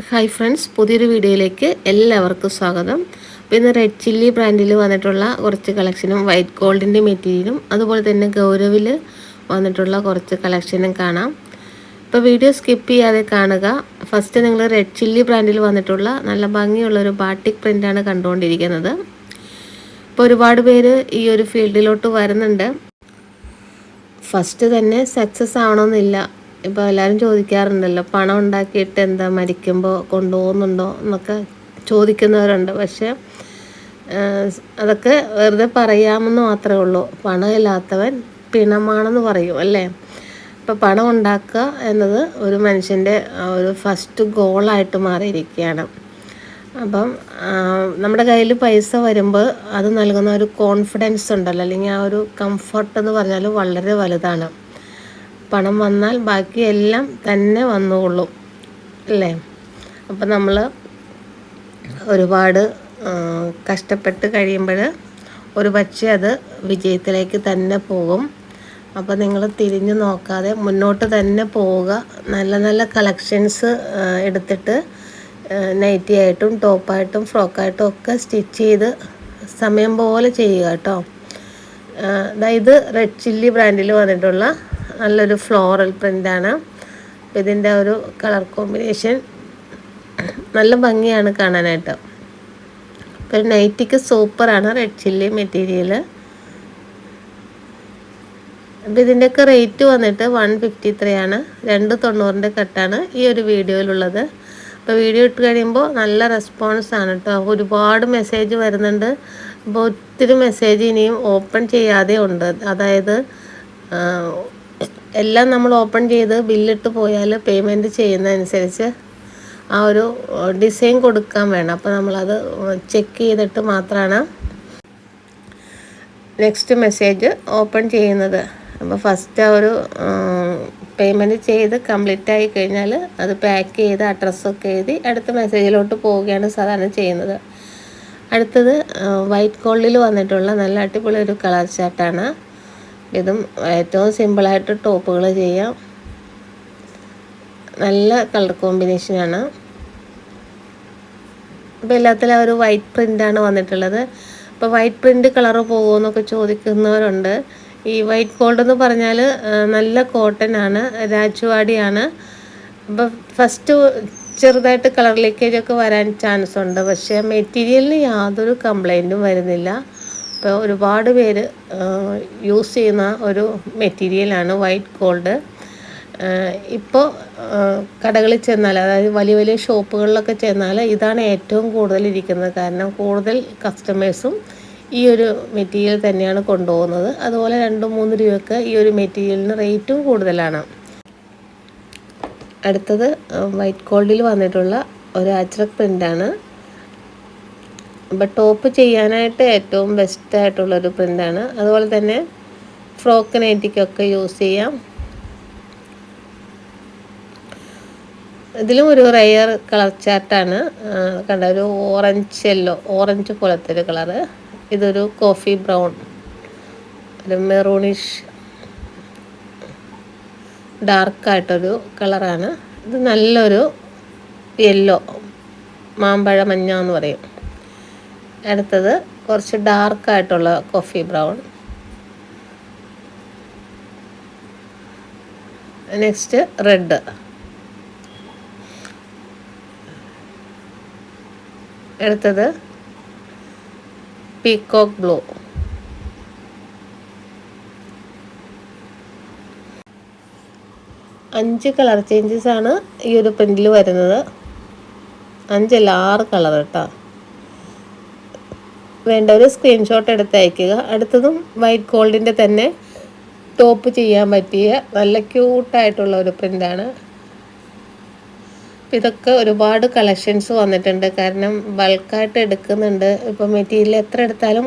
Hi friends പുതിയൊരു വീഡിയോയിലേക്ക് എല്ലാവർക്കും സ്വാഗതം. അപ്പോൾ ഇന്ന് റെഡ് ചില്ലി ബ്രാൻഡിൽ വന്നിട്ടുള്ള കുറച്ച് കളക്ഷനും വൈറ്റ് ഗോൾഡിന്റെ മെറ്റീരിയലും അതുപോലെ തന്നെ ഗൗരവിൽ വന്നിട്ടുള്ള കുറച്ച് കളക്ഷനും കാണാം. ഇപ്പോൾ വീഡിയോ സ്കിപ്പ് ചെയ്യാതെ കാണുക. ഫസ്റ്റ് നിങ്ങൾ റെഡ് ചില്ലി ബ്രാൻഡിൽ വന്നിട്ടുള്ള നല്ല ഭംഗിയുള്ള ഒരു ബാട്ടിക് പ്രിന്റാണ് കണ്ടുകൊണ്ടിരിക്കുന്നത്. ഇപ്പോൾ ഒരുപാട് പേര് ഈ ഒരു ഫീൽഡിലോട്ട് വരുന്നുണ്ട്. ഫസ്റ്റ് തന്നെ സക്സസ് ആവണമെന്നില്ല. ഇപ്പോൾ എല്ലാവരും ചോദിക്കാറുണ്ടല്ലോ പണം ഉണ്ടാക്കിയിട്ട് എന്താ മരിക്കുമ്പോൾ കൊണ്ടുപോകുന്നുണ്ടോ എന്നൊക്കെ ചോദിക്കുന്നവരുണ്ട്. പക്ഷേ അതൊക്കെ വെറുതെ പറയാമെന്ന് മാത്രമേ ഉള്ളൂ. പണമില്ലാത്തവൻ പിണമാണെന്ന് പറയും അല്ലേ? അപ്പോൾ പണം ഉണ്ടാക്കുക എന്നത് ഒരു മനുഷ്യന്റെ ഒരു ഫസ്റ്റ് ഗോളായിട്ട് മാറിയിരിക്കുകയാണ്. അപ്പം നമ്മുടെ കയ്യിൽ പൈസ വരുമ്പോൾ അത് നൽകുന്ന ഒരു കോൺഫിഡൻസ് ഉണ്ടല്ലോ. അല്ലെങ്കിൽ ആ ഒരു കംഫർട്ട് എന്ന് പറഞ്ഞാൽ വളരെ വലുതാണ്. പണം വന്നാൽ ബാക്കിയെല്ലാം തന്നെ വന്നുകൊള്ളും അല്ലേ? അപ്പം നമ്മൾ ഒരുപാട് കഷ്ടപ്പെട്ട് കഴിയുമ്പോൾ ഒരു പക്ഷേ അത് വിജയത്തിലേക്ക് തന്നെ പോകും. അപ്പോൾ നിങ്ങൾ തിരിഞ്ഞു നോക്കാതെ മുന്നോട്ട് തന്നെ പോവുക. നല്ല നല്ല കളക്ഷൻസ് എടുത്തിട്ട് നൈറ്റി ആയിട്ടും ടോപ്പായിട്ടും ഫ്രോക്കായിട്ടും ഒക്കെ സ്റ്റിച്ച് ചെയ്ത് സമയം പോലെ ചെയ്യുക കേട്ടോ. ഇത് റെഡ് ചില്ലി ബ്രാൻഡിൽ വന്നിട്ടുള്ള നല്ലൊരു ഫ്ലോറൽ പ്രിന്റാണ് ഇതിന്റെ ഒരു കളർ കോമ്പിനേഷൻ നല്ല ഭംഗിയാണ് കാണാനായിട്ട്. അപ്പോൾ നൈറ്റിക്ക് സൂപ്പറാണ് റെഡ് ചില്ലി മെറ്റീരിയൽ അപ്പോൾ ഇതിന്റെയൊക്കെ റേറ്റ് വന്നിട്ട് വൺ ഫിഫ്റ്റി ത്രീ ആണ്. രണ്ട് തൊണ്ണൂറിന്റെ കട്ടാണ് ഈ ഒരു വീഡിയോയിലുള്ളത്. അപ്പോൾ വീഡിയോ ഇട്ട് കഴിയുമ്പോൾ നല്ല റെസ്പോൺസ് ആണ് കേട്ടോ ഒരുപാട് മെസ്സേജ് വരുന്നുണ്ട്. അപ്പോൾ ഒത്തിരി മെസ്സേജ് ഇനിയും ഓപ്പൺ ചെയ്യാതെ ഉണ്ട്. അതായത് എല്ലാം നമ്മൾ ഓപ്പൺ ചെയ്ത് ബില്ലിട്ട് പോയാൽ പേയ്മെന്റ് ചെയ്യുന്നതനുസരിച്ച് ആ ഒരു ഡിസൈൻ കൊടുക്കാൻ വേണം. അപ്പോൾ നമ്മളത് ചെക്ക് ചെയ്തിട്ട് മാത്രമാണ് നെക്സ്റ്റ് മെസ്സേജ് ഓപ്പൺ ചെയ്യുന്നത്. അപ്പോൾ ഫസ്റ്റ് ആ ഒരു പേയ്മെന്റ് ചെയ്ത് കംപ്ലീറ്റ് ആയി കഴിഞ്ഞാൽ അത് പാക്ക് ചെയ്ത് അഡ്രസ്സൊക്കെ എഴുതി അടുത്ത മെസ്സേജിലോട്ട് പോവുകയാണ് സാധാരണ ചെയ്യുന്നത്. അടുത്തത് വൈറ്റ് കോളിൽ വന്നിട്ടുള്ള നല്ല അടിപൊളി ഒരു കളർ ചാർട്ടാണ്. ഇതും ഏറ്റവും സിമ്പിളായിട്ട് ടോപ്പുകൾ ചെയ്യാം. നല്ല കളർ കോമ്പിനേഷനാണ് അപ്പോൾ എല്ലാത്തിലും ഒരു വൈറ്റ് പ്രിന്റാണ് വന്നിട്ടുള്ളത്. അപ്പോൾ വൈറ്റ് പ്രിന്റ് കളർ പോകുമെന്നൊക്കെ ചോദിക്കുന്നവരുണ്ട്. ഈ വൈറ്റ് ഗോൾഡ് എന്ന് പറഞ്ഞാൽ നല്ല കോട്ടൺ ആണ് രാജുവാടിയാണ് അപ്പോൾ ഫസ്റ്റ് ചെറുതായിട്ട് കളർ ലീക്കേജൊക്കെ വരാൻ ചാൻസ് ഉണ്ട്. പക്ഷേ മെറ്റീരിയലിന് യാതൊരു കംപ്ലൈന്റും വരുന്നില്ല. ഇപ്പോൾ ഒരുപാട് പേര് യൂസ് ചെയ്യുന്ന ഒരു മെറ്റീരിയലാണ് വൈറ്റ് ഗോൾഡ്. ഇപ്പോൾ കടകളിൽ ചെന്നാൽ അതായത് വലിയ വലിയ ഷോപ്പുകളിലൊക്കെ ചെന്നാൽ ഇതാണ് ഏറ്റവും കൂടുതൽ ഇരിക്കുന്നത്. കാരണം കൂടുതൽ കസ്റ്റമേഴ്സും ഈ ഒരു മെറ്റീരിയൽ തന്നെയാണ് കൊണ്ടുപോകുന്നത്. അതുപോലെ രണ്ട് മൂന്ന് രൂപയൊക്കെ ഈ ഒരു മെറ്റീരിയലിന് റേറ്റും കൂടുതലാണ്. അടുത്തത് വൈറ്റ് ഗോൾഡിൽ വന്നിട്ടുള്ള ഒരു അജ്രക് പ്രിന്റാണ് അപ്പോൾ ടോപ്പ് ചെയ്യാനായിട്ട് ഏറ്റവും ബെസ്റ്റ് ആയിട്ടുള്ളൊരു പ്രിന്റാണ് അതുപോലെ തന്നെ ഫ്രോക്ക് നൈറ്റിക്കൊക്കെ യൂസ് ചെയ്യാം. ഇതിലും ഒരു റയർ കളർ ചാർട്ടാണ് കണ്ട? ഒരു ഓറഞ്ച് യെല്ലോ ഓറഞ്ച് പോലത്തെ ഒരു കളറ് ഇതൊരു കോഫി ബ്രൗൺ ഒരു മെറൂണിഷ് ഡാർക്കായിട്ടൊരു കളറാണ് ഇത് നല്ലൊരു യെല്ലോ മാമ്പഴ മഞ്ഞ എന്ന് പറയും. അടുത്തത് കുറച്ച് ഡാർക്കായിട്ടുള്ള കോഫി ബ്രൗൺ നെക്സ്റ്റ് റെഡ് അടുത്തത് പീക്കോക്ക് ബ്ലൂ അഞ്ച് കളർ ചേഞ്ചസ് ആണ് ഈ ഒരു പ്രിന്റിൽ വരുന്നത്. അഞ്ചല്ല ആറ് കളർ കേട്ടോ. വേണ്ട ഒരു സ്ക്രീൻഷോട്ട് എടുത്ത് അയക്കുക അടുത്തതും വൈറ്റ് ഗോൾഡിന്റെ തന്നെ ടോപ്പ് ചെയ്യാൻ പറ്റിയ നല്ല ക്യൂട്ടായിട്ടുള്ള ഒരു പ്രിന്റാണ് ഇതൊക്കെ ഒരുപാട് കളക്ഷൻസ് വന്നിട്ടുണ്ട്. കാരണം ബൾക്കായിട്ട് എടുക്കുന്നുണ്ട്. ഇപ്പോൾ മെറ്റീരിയൽ എത്ര എടുത്താലും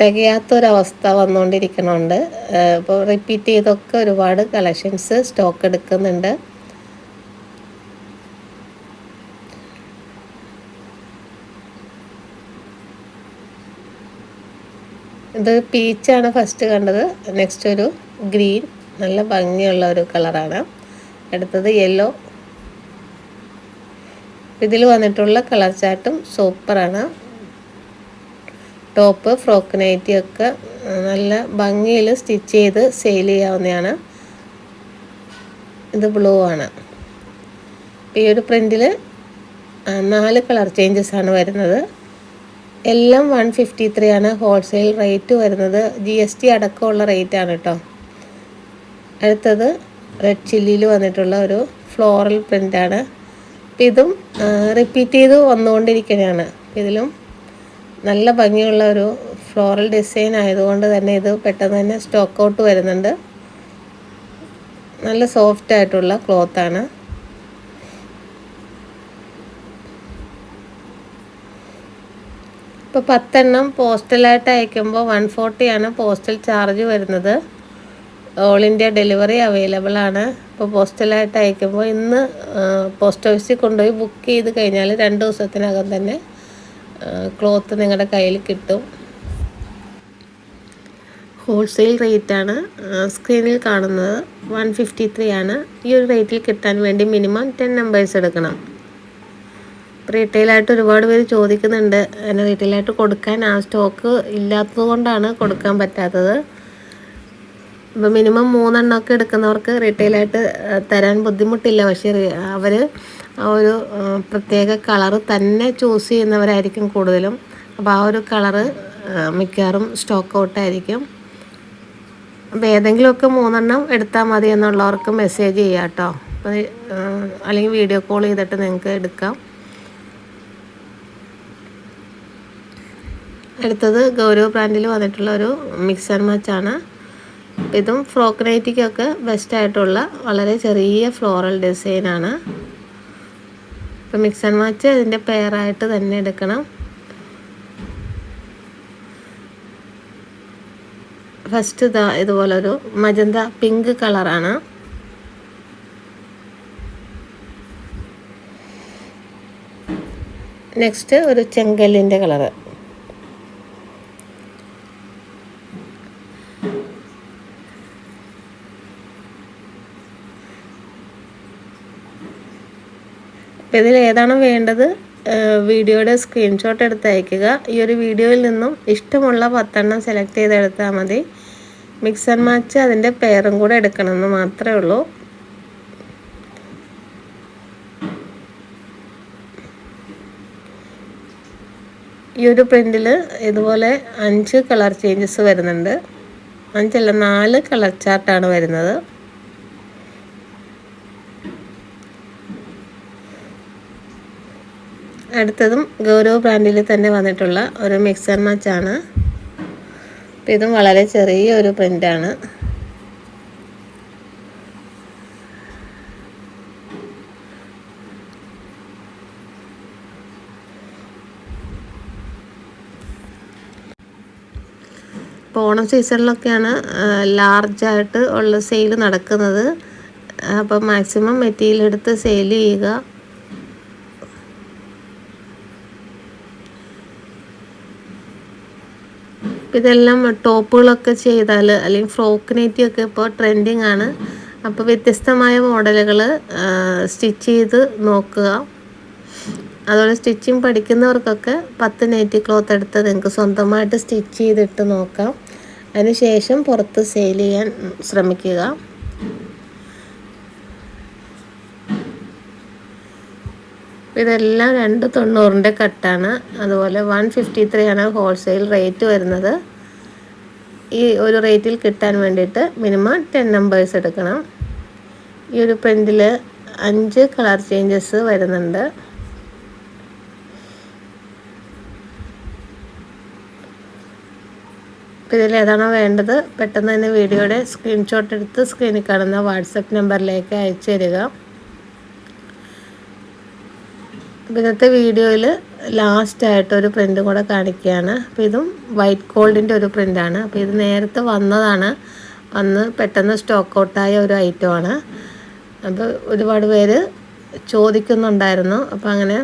തികയാത്തൊരവസ്ഥ വന്നുകൊണ്ടിരിക്കണുണ്ട് ഇപ്പോൾ റിപ്പീറ്റ് ചെയ്തൊക്കെ ഒരുപാട് കളക്ഷൻസ് സ്റ്റോക്ക് എടുക്കുന്നുണ്ട്. ഇത് പീച്ചാണ് ഫസ്റ്റ് കണ്ടത്. നെക്സ്റ്റ് ഒരു ഗ്രീൻ നല്ല ഭംഗിയുള്ള ഒരു കളറാണ്. അടുത്തത് യെല്ലോ ഇതിൽ വന്നിട്ടുള്ള കളർ ചാട്ടും സൂപ്പറാണ്. ടോപ്പ് ഫ്രോക്ക് നൈറ്റി ഒക്കെ നല്ല ഭംഗിയിൽ സ്റ്റിച്ച് ചെയ്ത് സെയിൽ ചെയ്യാവുന്നതാണ്. ഇത് ബ്ലൂ ആണ്. ഈ ഒരു പ്രിന്റിൽ നാല് കളർ ചേഞ്ചസ് ആണ് വരുന്നത്. എല്ലാം വൺ ഫിഫ്റ്റി ത്രീ ആണ്. ഹോൾസെയിൽ റേറ്റ് വരുന്നത്. ജി എസ് ടി അടക്കമുള്ള റേറ്റ് ആണ് കേട്ടോ അടുത്തത് റെഡ് ചില്ലിയിൽ വന്നിട്ടുള്ള ഒരു ഫ്ലോറൽ പ്രിന്റാണ് ഇതും റിപ്പീറ്റ് ചെയ്ത് വന്നുകൊണ്ടിരിക്കുകയാണ്. ഇതിലും നല്ല ഭംഗിയുള്ള ഒരു ഫ്ലോറൽ ഡിസൈൻ ആയതുകൊണ്ട് തന്നെ ഇത് പെട്ടെന്ന് തന്നെ സ്റ്റോക്ക് ഔട്ട് വരുന്നുണ്ട്. നല്ല സോഫ്റ്റ് ആയിട്ടുള്ള ക്ലോത്താണ് ഇപ്പോൾ പത്തെണ്ണം പോസ്റ്റലായിട്ട് അയക്കുമ്പോൾ വൺ ഫോർട്ടിയാണ് പോസ്റ്റൽ ചാർജ് വരുന്നത്. ഓൾ ഇന്ത്യ ഡെലിവറി അവൈലബിൾ ആണ്. ഇപ്പോൾ പോസ്റ്റലായിട്ട് അയക്കുമ്പോൾ ഇന്ന് പോസ്റ്റ് ഓഫീസിൽ കൊണ്ടുപോയി ബുക്ക് ചെയ്ത് കഴിഞ്ഞാൽ രണ്ട് ദിവസത്തിനകം തന്നെ ക്ലോത്ത് നിങ്ങളുടെ കയ്യിൽ കിട്ടും. ഹോൾസെയിൽ റേറ്റാണ് സ്ക്രീനിൽ കാണുന്നത്. വൺ ഫിഫ്റ്റി ത്രീ ആണ്. ഈ ഒരു റേറ്റിൽ കിട്ടാൻ വേണ്ടി മിനിമം ടെൻ നമ്പേഴ്സ് എടുക്കണം. റീറ്റെയിലായിട്ട് ഒരുപാട് പേര് ചോദിക്കുന്നുണ്ട്. അതിന് റീറ്റെയിലായിട്ട് കൊടുക്കാൻ ആ സ്റ്റോക്ക് ഇല്ലാത്തത് കൊണ്ടാണ് കൊടുക്കാൻ പറ്റാത്തത്. ഇപ്പം മിനിമം മൂന്നെണ്ണമൊക്കെ എടുക്കുന്നവർക്ക് റീറ്റെയിലായിട്ട് തരാൻ ബുദ്ധിമുട്ടില്ല. പക്ഷേ അവർ ഒരു പ്രത്യേക കളറ് തന്നെ ചൂസ് ചെയ്യുന്നവരായിരിക്കും കൂടുതലും. അപ്പോൾ ആ ഒരു കളറ് മിക്കവാറും സ്റ്റോക്ക് ഔട്ടായിരിക്കും അപ്പോൾ ഏതെങ്കിലുമൊക്കെ മൂന്നെണ്ണം എടുത്താൽ മതി എന്നുള്ളവർക്ക് മെസ്സേജ് ചെയ്യാം കേട്ടോ അപ്പോൾ അല്ലെങ്കിൽ വീഡിയോ കോൾ ചെയ്തിട്ട് നിങ്ങൾക്ക് എടുക്കാം. അടുത്തത് ഗൗരവ് ബ്രാൻഡിൽ വന്നിട്ടുള്ള ഒരു മിക്സ് ആൻഡ് മാച്ചാണ് ഇതും ഫ്രോക്ക് നൈറ്റിക്കൊക്കെ ബെസ്റ്റായിട്ടുള്ള വളരെ ചെറിയ ഫ്ലോറൽ ഡിസൈനാണ് ഇപ്പം മിക്സ് ആൻഡ് മാച്ച് അതിന്റെ പെയറായിട്ട് തന്നെ എടുക്കണം. ഫസ്റ്റ് ഇതാ ഇതുപോലൊരു മജന്ത പിങ്ക് കളറാണ് നെക്സ്റ്റ് ഒരു ചെങ്കല്ലിന്റെ കളറ് അപ്പോൾ ഇതിൽ ഏതാണ് വേണ്ടത് വീഡിയോയുടെ സ്ക്രീൻഷോട്ട് എടുത്ത് അയക്കുക ഈ ഒരു വീഡിയോയിൽ നിന്നും ഇഷ്ടമുള്ള പത്തെണ്ണം സെലക്ട് ചെയ്തെടുത്താൽ മതി. മിക്സ് ആൻഡ് മാച്ച് അതിന്റെ പേരും കൂടെ എടുക്കണമെന്ന് മാത്രമേ ഉള്ളൂ. ഈ ഒരു പ്രിന്റിൽ ഇതുപോലെ അഞ്ച് കളർ ചേഞ്ചസ് വരുന്നുണ്ട്. അഞ്ചല്ല നാല് കളർ ചാർട്ടാണ് വരുന്നത്. അടുത്തതും ഗൗരവ് ബ്രാൻഡിൽ തന്നെ വന്നിട്ടുള്ള ഒരു മിക്സ് ആൻഡ് മാച്ച് ആണ്. അപ്പം ഇതും വളരെ ചെറിയ ഒരു പ്രിന്റാണ് ഇപ്പോൾ ഓണം സീസണിലൊക്കെയാണ് ലാർജായിട്ട് ഉള്ള സെയിൽ നടക്കുന്നത്. അപ്പം മാക്സിമം മെറ്റീരിയൽ എടുത്ത് സെയിൽ ചെയ്യുക. ഇതെല്ലാം ടോപ്പുകളൊക്കെ ചെയ്താൽ അല്ലെങ്കിൽ ഫ്രോക്ക് നെറ്റിയൊക്കെ ഇപ്പോൾ ട്രെൻഡിങ് ആണ്. അപ്പോൾ വ്യത്യസ്തമായ മോഡലുകൾ സ്റ്റിച്ച് ചെയ്ത് നോക്കുക. അതുപോലെ സ്റ്റിച്ചിങ് പഠിക്കുന്നവർക്കൊക്കെ പത്ത് നെറ്റി ക്ലോത്ത് എടുത്ത് നിങ്ങൾക്ക് സ്വന്തമായിട്ട് സ്റ്റിച്ച് ചെയ്തിട്ട് നോക്കാം. അതിനുശേഷം പുറത്ത് സെയിൽ ചെയ്യാൻ ശ്രമിക്കുക. ഇതെല്ലാം രണ്ട് തൊണ്ണൂറിന്റെ കട്ടാണ്. അതുപോലെ വൺ ഫിഫ്റ്റി ത്രീ ആണ് ഹോൾസെയിൽ റേറ്റ് വരുന്നത്. ഈ ഒരു റേറ്റിൽ കിട്ടാൻ വേണ്ടിയിട്ട് മിനിമം ടെൻ നമ്പേഴ്സ് എടുക്കണം. ഈ ഒരു പ്രിന്റിൽ അഞ്ച് കളർ ചേഞ്ചസ് വരുന്നുണ്ട്. ഇതിൽ ഏതാണോ വേണ്ടത് പെട്ടെന്ന് തന്നെ വീഡിയോയുടെ സ്ക്രീൻഷോട്ട് എടുത്ത് സ്ക്രീനിൽ കാണുന്ന വാട്സപ്പ് നമ്പറിലേക്ക് അയച്ചു തരിക അപ്പോൾ ഇന്നത്തെ വീഡിയോയിൽ ലാസ്റ്റായിട്ട് ഒരു പ്രിന്റ് കൂടെ കാണിക്കുകയാണ്. അപ്പോൾ ഇതും വൈറ്റ് ഗോൾഡിന്റെ ഒരു പ്രിന്റാണ് അപ്പോൾ ഇത് നേരത്തെ വന്നതാണ്. വന്ന് പെട്ടെന്ന് സ്റ്റോക്ക് ഔട്ടായ ഒരു ഐറ്റമാണ് അപ്പോൾ ഒരുപാട് പേര് ചോദിക്കുന്നുണ്ടായിരുന്നു. അപ്പോൾ അങ്ങനെ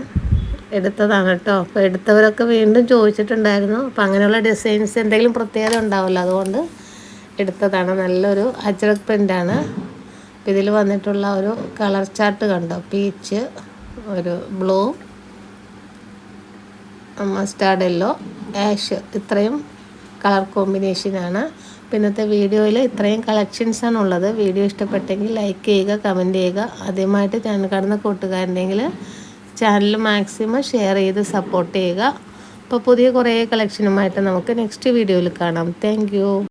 എടുത്തതാണ് കേട്ടോ. അപ്പോൾ എടുത്തവരൊക്കെ വീണ്ടും ചോദിച്ചിട്ടുണ്ടായിരുന്നു. അപ്പോൾ അങ്ങനെയുള്ള ഡിസൈൻസ് എന്തെങ്കിലും പ്രത്യേകത ഉണ്ടാവില്ല. അതുകൊണ്ട് എടുത്തതാണ്. നല്ലൊരു അജ്രക് പ്രിന്റാണ് ഇതിൽ വന്നിട്ടുള്ള ഒരു കളർ ചാർട്ട് കണ്ടോ? പീച്ച് ഒരു ബ്ലൂ മസ്റ്റാർഡ് യെല്ലോ ആഷ് ഇത്രയും കളർ കോമ്പിനേഷനാണ് പിന്നത്തെ വീഡിയോയിൽ ഇത്രയും കളക്ഷൻസാണ് ഉള്ളത്. വീഡിയോ ഇഷ്ടപ്പെട്ടെങ്കിൽ ലൈക്ക് ചെയ്യുക കമന്റ് ചെയ്യുക. ആദ്യമായിട്ട് ചാനൽ കടന്ന കൂട്ടുകാരുണ്ടെങ്കിൽ ചാനൽ മാക്സിമം ഷെയർ ചെയ്ത് സപ്പോർട്ട് ചെയ്യുക. അപ്പോൾ പുതിയ കുറേ കളക്ഷനുമായിട്ട് നമുക്ക് നെക്സ്റ്റ് വീഡിയോയിൽ കാണാം. താങ്ക്